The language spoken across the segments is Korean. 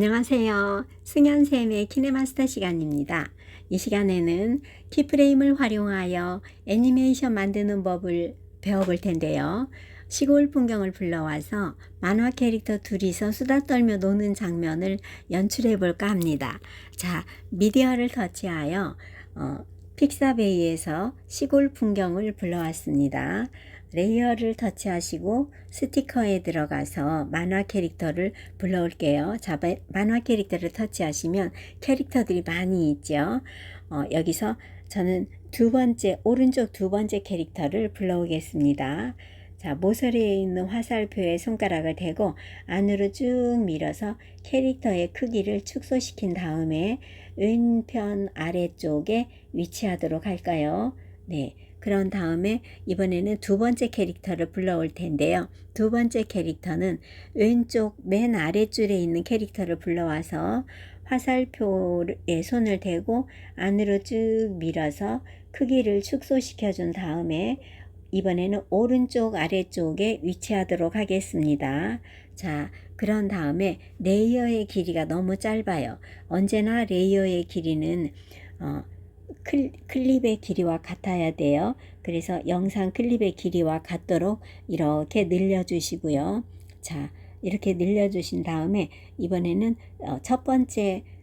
안녕하세요. 승현쌤의 키네마스터 시간입니다. 이 시간에는 키프레임을 활용하여 애니메이션 만드는 법을 배워볼 텐데요. 시골 풍경을 불러와서 만화 캐릭터 둘이서 수다 떨며 노는 장면을 연출해 볼까 합니다. 자, 미디어를 터치하여 어, 픽사베이에서 시골 풍경을 불러왔습니다. 레이어를 터치하시고 스티커에 들어가서 만화 캐릭터를 불러올게요. 자, 마- 만화 캐릭터를 터치하시면 캐릭터들이 많이 있죠. 어, 여기서 저는 두 번째, 오른쪽 두 번째 캐릭터를 불러오겠습니다. 자, 모서리에 있는 화살표에 손가락을 대고 안으로 쭉 밀어서 캐릭터의 크기를 축소시킨 다음에 왼편 아래쪽에 위치하도록 할까요? 네. 그런 다음에 이번에는 두 번째 캐릭터를 불러올 텐데요. 두 번째 캐릭터는 왼쪽 맨 아래줄에 있는 캐릭터를 불러와서 화살표에 손을 대고 안으로 쭉 밀어서 크기를 축소시켜 준 다음에 이번에는 오른쪽 아래쪽에 위치하도록 하겠습니다. 자, 그런 다음에 레이어의 길이가 너무 짧아요. 언제나 레이어의 길이는 어, 클, 클립의 길이와 같아야 돼요. 그래서 영상 클립의 길이와 같도록 이렇게 늘려주시고요. 자, 이렇게 늘려주신 다음에 이번에는 어, 첫 번째 클,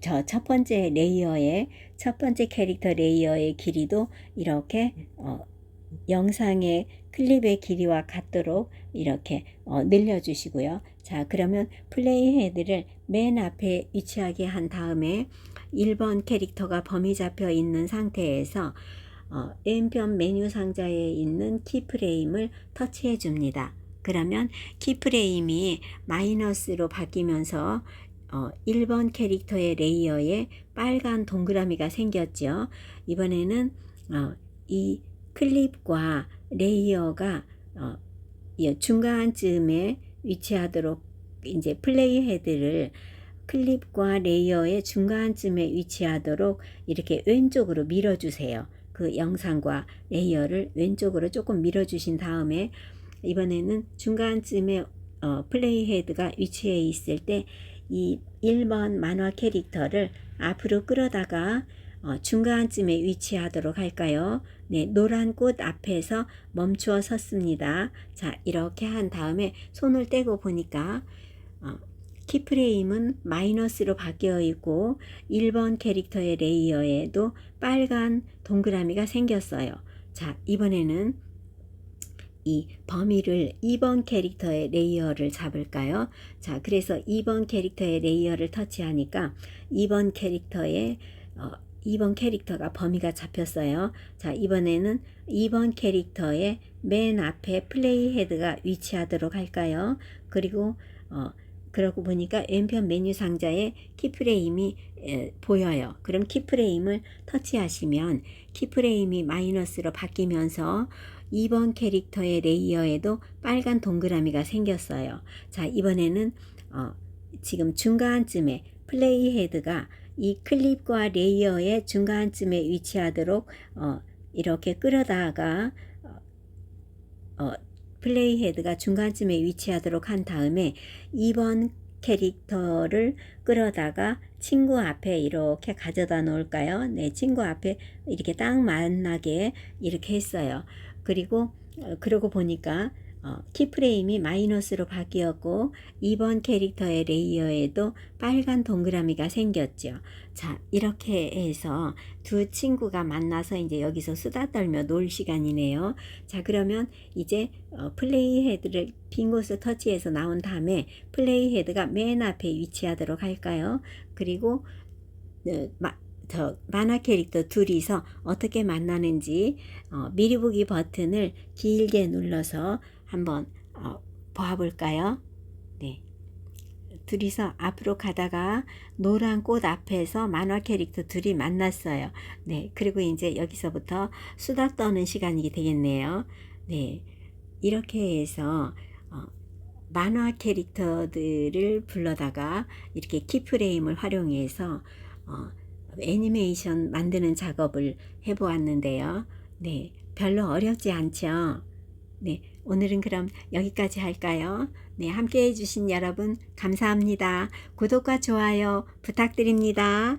저첫 번째 레이어의 첫 번째 캐릭터 레이어의 길이도 이렇게 어, 영상의 클립의 길이와 같도록 이렇게 어, 늘려주시고요. 자, 그러면 플레이 헤드를 맨 앞에 위치하게 한 다음에 1번 캐릭터가 범위 잡혀 있는 상태에서 어, 왼편 메뉴 상자에 있는 키프레임을 터치해 줍니다. 그러면 키프레임이 마이너스로 바뀌면서 어, 1번 캐릭터의 레이어에 빨간 동그라미가 생겼죠. 이번에는 어, 이 클립과 레이어가 어, 이 중간쯤에 위치하도록 이제 플레이 헤드를 클립과 레이어의 중간쯤에 위치하도록 이렇게 왼쪽으로 밀어주세요. 그 영상과 레이어를 왼쪽으로 조금 밀어주신 다음에 이번에는 중간쯤에 어, 플레이 헤드가 위치해 있을 때 이 1번 만화 캐릭터를 앞으로 끌어다가 어, 중간쯤에 위치하도록 할까요? 네, 노란 꽃 앞에서 멈추어 섰습니다. 자, 이렇게 한 다음에 손을 떼고 보니까 어, 키프레임은 마이너스로 바뀌어 있고 1번 캐릭터의 레이어에도 빨간 동그라미가 생겼어요. 자, 이번에는 이 범위를 2번 캐릭터의 레이어를 잡을까요? 자, 그래서 2번 캐릭터의 레이어를 터치하니까 2번 캐릭터의 어, 2번 캐릭터가 범위가 잡혔어요. 자, 이번에는 2번 캐릭터의 맨 앞에 플레이 헤드가 위치하도록 할까요? 그리고 어, 그러고 보니까 왼편 메뉴 상자에 키프레임이 에, 보여요. 그럼 키프레임을 터치하시면 키프레임이 마이너스로 바뀌면서 2번 캐릭터의 레이어에도 빨간 동그라미가 생겼어요. 자, 이번에는 어, 지금 중간쯤에 플레이 헤드가 이 클립과 레이어의 중간쯤에 위치하도록 어, 이렇게 끌어다가 어, 어, 플레이 헤드가 중간쯤에 위치하도록 한 다음에 2번 캐릭터를 끌어다가 친구 앞에 이렇게 가져다 놓을까요? 네, 친구 앞에 이렇게 딱 만나게 이렇게 했어요. 그리고 어, 그러고 보니까 어, 키프레임이 마이너스로 바뀌었고 2번 캐릭터의 레이어에도 빨간 동그라미가 생겼죠. 자, 이렇게 해서 두 친구가 만나서 이제 여기서 수다 떨며 놀 시간이네요. 자, 그러면 이제 어, 플레이 헤드를 빈 곳을 터치해서 나온 다음에 플레이 헤드가 맨 앞에 위치하도록 할까요? 그리고 어, 마, 저 만화 캐릭터 둘이서 어떻게 만나는지 어, 미리 보기 버튼을 길게 눌러서 한번 어, 봐볼까요? 네. 둘이서 앞으로 가다가 노란 꽃 앞에서 만화 캐릭터 둘이 만났어요. 네. 그리고 이제 여기서부터 수다 떠는 시간이 되겠네요. 네. 이렇게 해서 어, 만화 캐릭터들을 불러다가 이렇게 키프레임을 활용해서 어, 애니메이션 만드는 작업을 해보았는데요. 네, 별로 어렵지 않죠. 네, 오늘은 그럼 여기까지 할까요? 네, 함께 해주신 여러분 감사합니다. 구독과 좋아요 부탁드립니다.